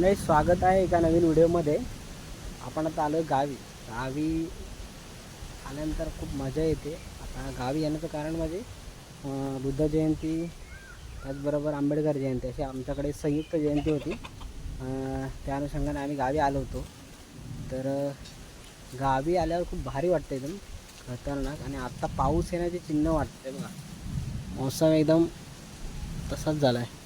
नाही स्वागत आहे एका नवीन व्हिडिओमध्ये. आपण आता आलो गावी. गावी आल्यानंतर खूप मजा येते. आता गावी येण्याचं कारण म्हणजे बुद्ध जयंती त्याचबरोबर आंबेडकर जयंती अशी आमच्याकडे संयुक्त जयंती होती. त्या अनुषंगाने आम्ही गावी आलो होतो. तर गावी आल्यावर खूप भारी वाटतं एकदम खतरनाक. आणि आत्ता पाऊस येण्याचे चिन्ह वाटते बघा. मौसम एकदम तसाच झाला आहे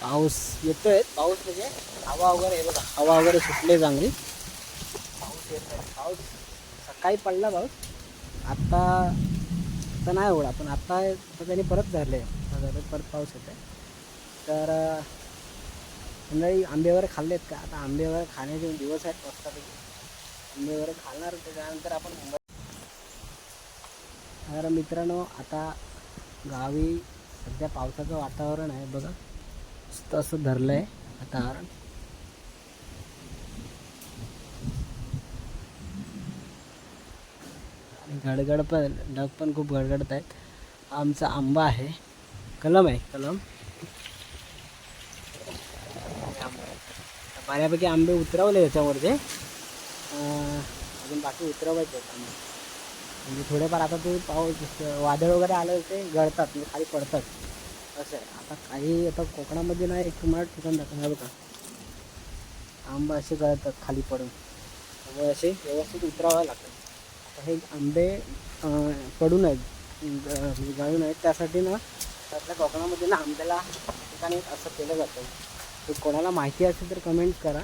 पाऊस येतोय. पाऊस म्हणजे हवा वगैरे आहे बघा हवा वगैरे सुटले चांगली. पाऊस येतोय. पाऊस सकाळी पडला पाऊस. आत्ता आता नाही एवढा पण आत्ता आता त्यांनी परत धरले. परत पाऊस येतोय. तर मंडळी आंबे वगैरे खाल्ले आहेत का? आता आंबे वगैरे खाण्याचे दिवस आहेत मस्तपैकी. आंबे वगैरे खाणार त्याच्यानंतर आपण मुंबई तर मित्रांनो आता गावी सध्या पावसाचं वातावरण आहे. बघा. मस्त असं धरलं आहे वातावरण. आणि गडगड पण ढग पण खूप गडगडत आहेत. आमचा आंबा आहे. कलम आहे कलम. बऱ्यापैकी आंबे उतरवले याच्यावरचे अजून बाकी उतरवायचे आहेत आंबे. म्हणजे थोडेफार आता ते पाऊस वादळ वगैरे आलं ते गळतात म्हणजे खाली पडतात. असं आहे. आता काही आता कोकणामध्ये नाही एक तुम्हाला ठिकाण दाखवणार बघा. आंबे असे गळतात खाली पडून. त्यामुळे असे व्यवस्थित उतरावं लागतात आता हे आंबे पडून आहेत ग- गळून आहेत. त्यासाठी ना आपल्या कोकणामध्ये ना आंब्याला ठिकाणी असं केलं जातं. तर कोणाला माहिती असेल तर कमेंट करा.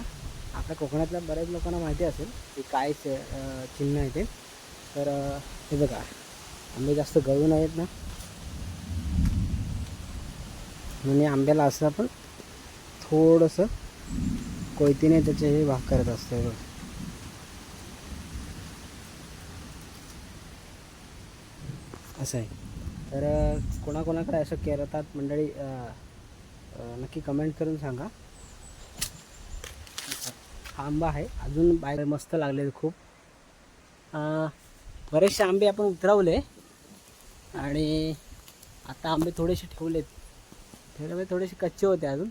आपल्या कोकणातल्या बऱ्याच लोकांना माहिती असेल की काय चिन्ह आहे ते. तर हे बघा. आंबे जास्त गळून आहेत ना. म्हणजे आंब्याला असं आपण थोडंसं कोयतीने त्याचे हे भाग करत असतो बघ. असं आहे. तर कोणाकोणाकडे असं करतात मंडळी नक्की कमेंट करून सांगा. हा आंबा आहे. अजून बाहेर मस्त लागले खूप. बरेचसे आंबे आपण उतरवले आणि आता आंबे थोडेसे ठेवलेत. ठेवले म्हणजे थोडेसे कच्चे होते अजून.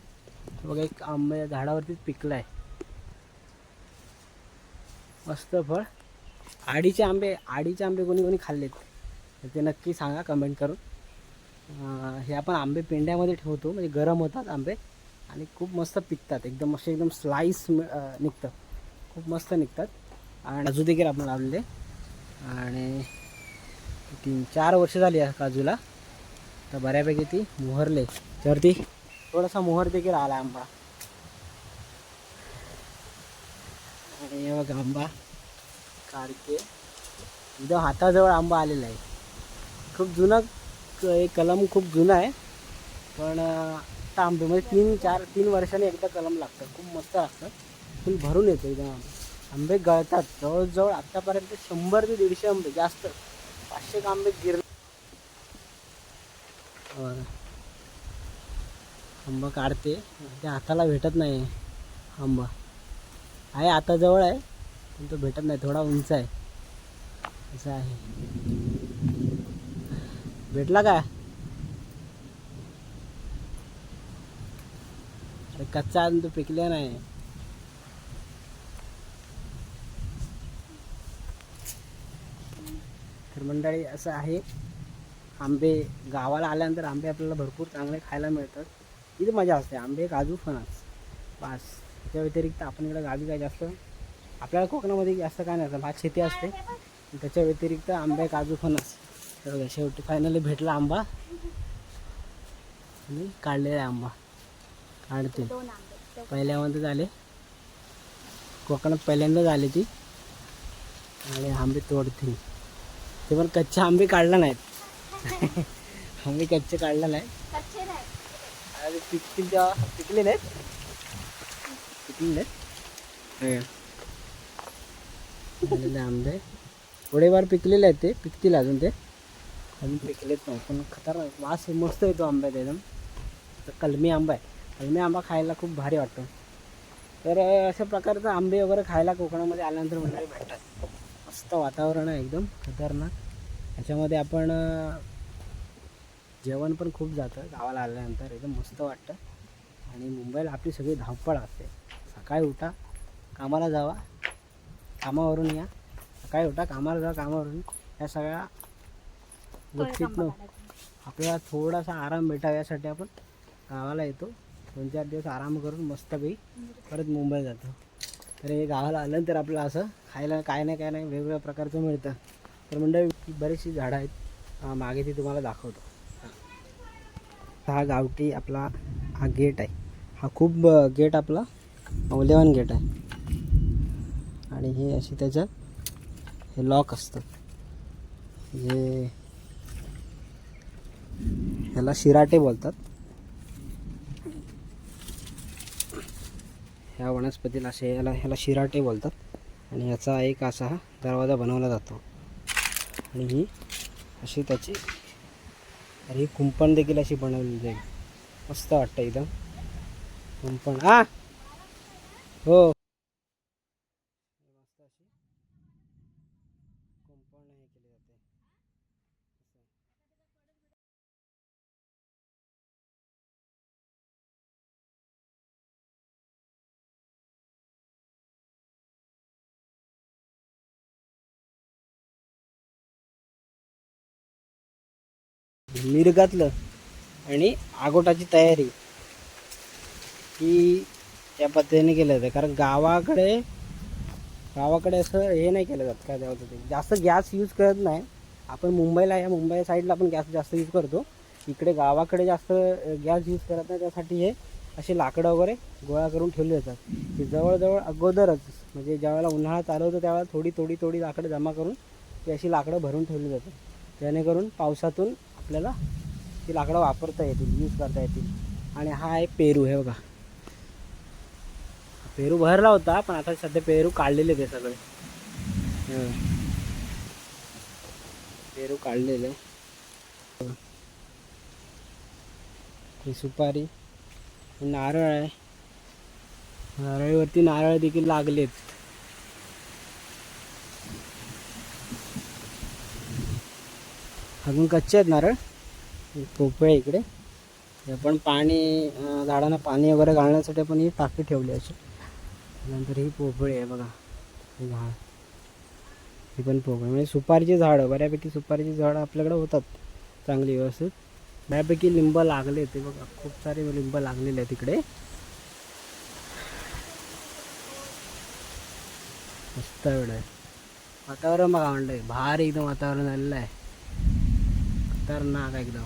बघा एक आंबे झाडावरतीच पिकलं आहे मस्त फळ. आडीचे आंबे आडीचे आंबे कोणी कोणी खाल्लेत. तर ते नक्की सांगा कमेंट करून. हे आपण आंबे पेंड्यामध्ये ठेवतो म्हणजे गरम होतात आंबे. आणि खूप मस्त पिकतात. एकदम असे एकदम स्लाईस निघतं. खूप मस्त निघतात. आणि काजू देखील आपण लावलेले. आणि तीन चार वर्ष झाली या काजूला. तर बऱ्यापैकी ती मोहरले. त्यावरती थोडासा मोहर देखील आला आंबा. आणि बघा आंबा काढते एकदम हाताजवळ आंबा आलेला आहे. खूप जुना हे कलम खूप जुना आहे. पण आता आंबे म्हणजे तीन चार तीन वर्षाने एकदा कलम लागतं. खूप मस्त लागतं फुल भरून येतं एकदम आंबे. गळतात. जवळजवळ आत्तापर्यंत शंभर ते दीडशे आंबे जास्त. पाचशे आंबे गिर आंबा काढते. ते हाताला भेटत नाही आंबा. आहे आता जवळ आहे पण तो भेटत नाही. थोडा उंच आहे. असं आहे. भेटला का? अरे कच्चा अजून तो पिकला नाही. तर मंडळी असं आहे. आंबे गावाला आल्यानंतर आंबे आपल्याला भरपूर चांगले खायला मिळतात. इथे मजा असते. आंबे काजू फणस. पास त्याच्या व्यतिरिक्त आपण इकडे गावी काय जास्त आपल्याला कोकणामध्ये जास्त काय नसतं भात शेती असते. त्याच्या व्यतिरिक्त आंबे काजू फणस. तर शेवटी फायनली भेटला आंबा. आणि काढलेला आहे आंबा. काढते. पहिल्यामध्ये झाले. कोकणात पहिल्यांदा झाली ती. आणि आंबे तोडतील. ते पण कच्चे आंबे काढला नाहीत. आंबे कच्चे काढला नाही. आणि पिकतील पिकले नाहीत पिकले नाहीत आंबे. थोडेफार पिकलेले आहेत ते. पिकतील अजून ते. अजून पिकलेत नाही पण खतरनाक. वास मस्त येतो आंब्यात एकदम. तर कलमी आंबा आहे. कलमी आंबा खायला खूप भारी वाटतो. तर अशा प्रकारचे आंबे वगैरे खायला कोकणामध्ये आल्यानंतर मंडळी भेटतात. मस्त वातावरण आहे एकदम. खतरनाक. ह्याच्यामध्ये आपण जेवण पण खूप जातं गावाला आल्यानंतर एकदम मस्त वाटतं. आणि मुंबईला आपली सगळी धावपळ असते. सकाळी उठा कामाला जावा कामावरून या. सकाळी उठा कामाला जा कामावरून. या सगळ्या गोष्टीतनं आपल्याला थोडासा आराम भेटावा यासाठी आपण गावाला येतो. दोन चार दिवस आराम करून मस्तपैकी परत मुंबईला जातो. तर हे गावाला आल्यानंतर आपल्याला असं खायला काय नाही काय नाही वेगवेगळ्या प्रकारचं मिळतं. तर मंडळी बरीचशी झाडं आहेत. मागे ती तुम्हाला दाखवतो. हा गावठी आपला हा गेट आहे. हा खूप गेट आपला मौल्यवान गेट आहे. आणि हे अशी त्याच्यात हे लॉक असतं. जे ह्याला शिराटे बोलतात. ह्या वनस्पतीला असे याला ह्याला शिराटे बोलतात. आणि ह्याचा एक असा हा दरवाजा बनवला जातो. आणि ही अशी त्याची अरे ही कुंपण देखील अशी बनवली जाईल. मस्त वाटतं एकदम. कुंपण. आ! हो. मिरगातलं आणि आगोटाची तयारी. ही त्या पद्धतीने केलं जातं. कारण गावाकडे गावाकडे असं हे नाही केलं जात काय त्यावर ते. जास्त गॅस यूज करत नाही. आपण मुंबईला या मुंबई साईडला आपण गॅस जास्त यूज करतो. इकडे गावाकडे जास्त गॅस यूज करत नाही. त्यासाठी हे असे लाकडं वगैरे गोळा करून ठेवले जातात. की जवळजवळ अगोदरच म्हणजे ज्यावेळेला उन्हाळा चालू होतो त्यावेळेला थोडी थोडी थोडी लाकडं जमा करून ती अशी लाकडं भरून ठेवली जातात. जेणेकरून पावसातून आपल्याला ती लाकडं वापरता येतील यूज करता येतील. आणि हा आहे पेरू हे बघा. पेरू भरला होता पण आता सध्या पेरू काढलेले ते सगळे. पेरू काढलेले. ही सुपारी नारळ आहे. नारळीवरती नारळ देखील लागलेत. अजून कच्चे आहेत नारळ. पोपळे इकडे. हे पण पाणी झाडांना पाणी वगैरे घालण्यासाठी आपण ही टाकी ठेवली अशी. नंतर ही पोपळी आहे बघा. हे झाड. ही पण पोपळी म्हणजे सुपारीची झाडं बऱ्यापैकी सुपारीची झाडं आपल्याकडे होतात. चांगली व्यवस्थित. बऱ्यापैकी लिंब लागले ते बघा. खूप सारे लिंब लागलेले आहेत तिकडे मस्त वेळ आहे वातावरण बघा म्हणलं. भारी एकदम वातावरण झालेलं आहे. खतरनाक एकदम.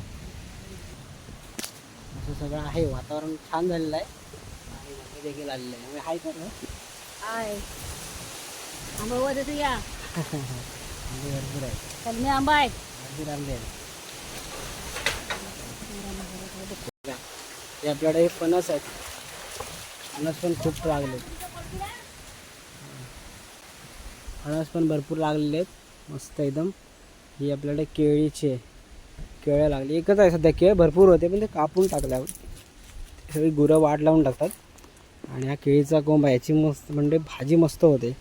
असं सगळं आहे. वातावरण छान झालेलं आहे. आणि देखील आलेलं आहे. आम्ही हाय कर हाय. आंबा होत तू या. आंबे भरपूर आहे कलमी आंबा आहे. भरपूर आंबे आहेत. हे आपल्याकडे फणस आहेत. फणस पण खूप लागले फणस पण भरपूर लागलेले आहेत. मस्त एकदम. ही आपल्याकडे केळीची आहे. केळ्या लागली. एकच आहे सध्या केळ भरपूर होते पण ते कापून टाकल्यावर. सगळी गुरं वाट लावून टाकतात. आणि हा केळीचा कोंब आहे याची मस्त म्हणजे भाजी मस्त होते.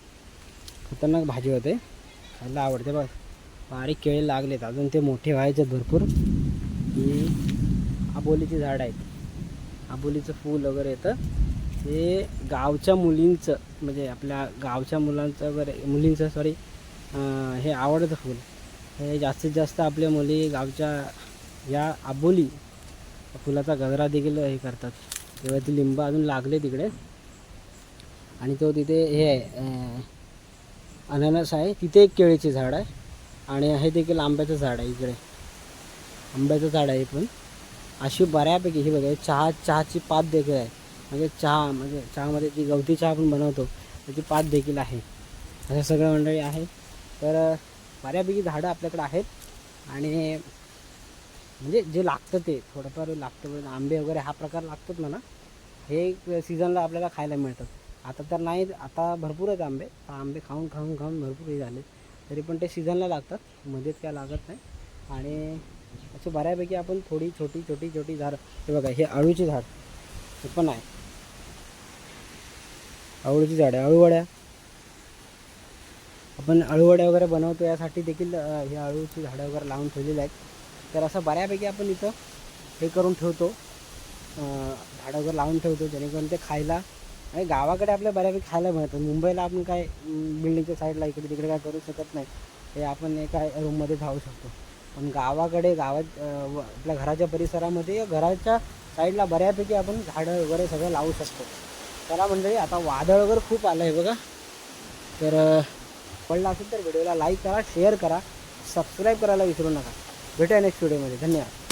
खतरनाक भाजी होते. खायला आवडते बघ. बारीक केळी लागलेत अजून ते मोठे व्हायचे भरपूर. ही आबोलीची झाड आहेत. आबोलीचं फूल वगैरे येतं. ते गावच्या मुलींचं म्हणजे आपल्या गावच्या मुलांचं वगैरे मुलींचं सॉरी हे आवडतं फूल. हे जास्तीत जास्त आपल्या मुली गावच्या या आबोली फुलाचा गजरा देखील हे करतात. तेव्हा ती लिंब अजून लागले तिकडे. आणि तो तिथे हे आहे अननस आहे. तिथे एक केळीचे झाड आहे. आणि हे देखील आंब्याचं झाड आहे इकडे. आंब्याचं झाड आहे पण. अशी बऱ्यापैकी ही बघा चहा चहाची पात देखील आहे. म्हणजे चहा म्हणजे चहामध्ये जी गवती चहा आपण बनवतो त्याची पात देखील आहे. असं सगळं मंडळी आहे. तर बऱ्यापैकी झाडं आपल्याकडे आहेत. आणि म्हणजे जे लागतं ते थोडंफार लागतं म्हणजे आंबे वगैरे हा प्रकार लागतोच म्हणा. हे सीझनला आपल्याला खायला मिळतात. आता तर नाही आता भरपूर आहेत आंबे. आंबे खाऊन खाऊन खाऊन भरपूर हे झाले. तरी पण ते सीझनला लागतात. मध्येच काय लागत नाही. आणि असे बऱ्यापैकी आपण थोडी छोटी छोटी छोटी झाडं हे बघा हे अळूची झाड. हे पण आहे. अळूची झाड आहे अळूवड्या आपण अळूवड्या वगैरे बनवतो यासाठी देखील हे अळूची झाडं वगैरे लावून ठेवलेली आहेत. तर असं बऱ्यापैकी आपण इथं हे करून ठेवतो. झाडं वगैरे लावून ठेवतो जेणेकरून ते खायला आणि गावाकडे आपल्या बऱ्यापैकी खायला मिळतं. मुंबईला आपण काय बिल्डिंगच्या साईडला इकडे तिकडे काय करू शकत नाही हे आपण एका रूममध्ये धावू शकतो. पण गावाकडे गावात व- आपल्या घराच्या परिसरामध्ये घराच्या साईडला बऱ्यापैकी आपण झाडं वगैरे सगळं लावू शकतो. त्याला म्हणजे आता वादळ वगैरे खूप आलं आहे बघा. तर आवडला असेल तर व्हिडिओला लाईक करा शेअर करा सबस्क्राईब करायला विसरू नका. भेटूया नेक्स्ट व्हिडिओमध्ये धन्यवाद.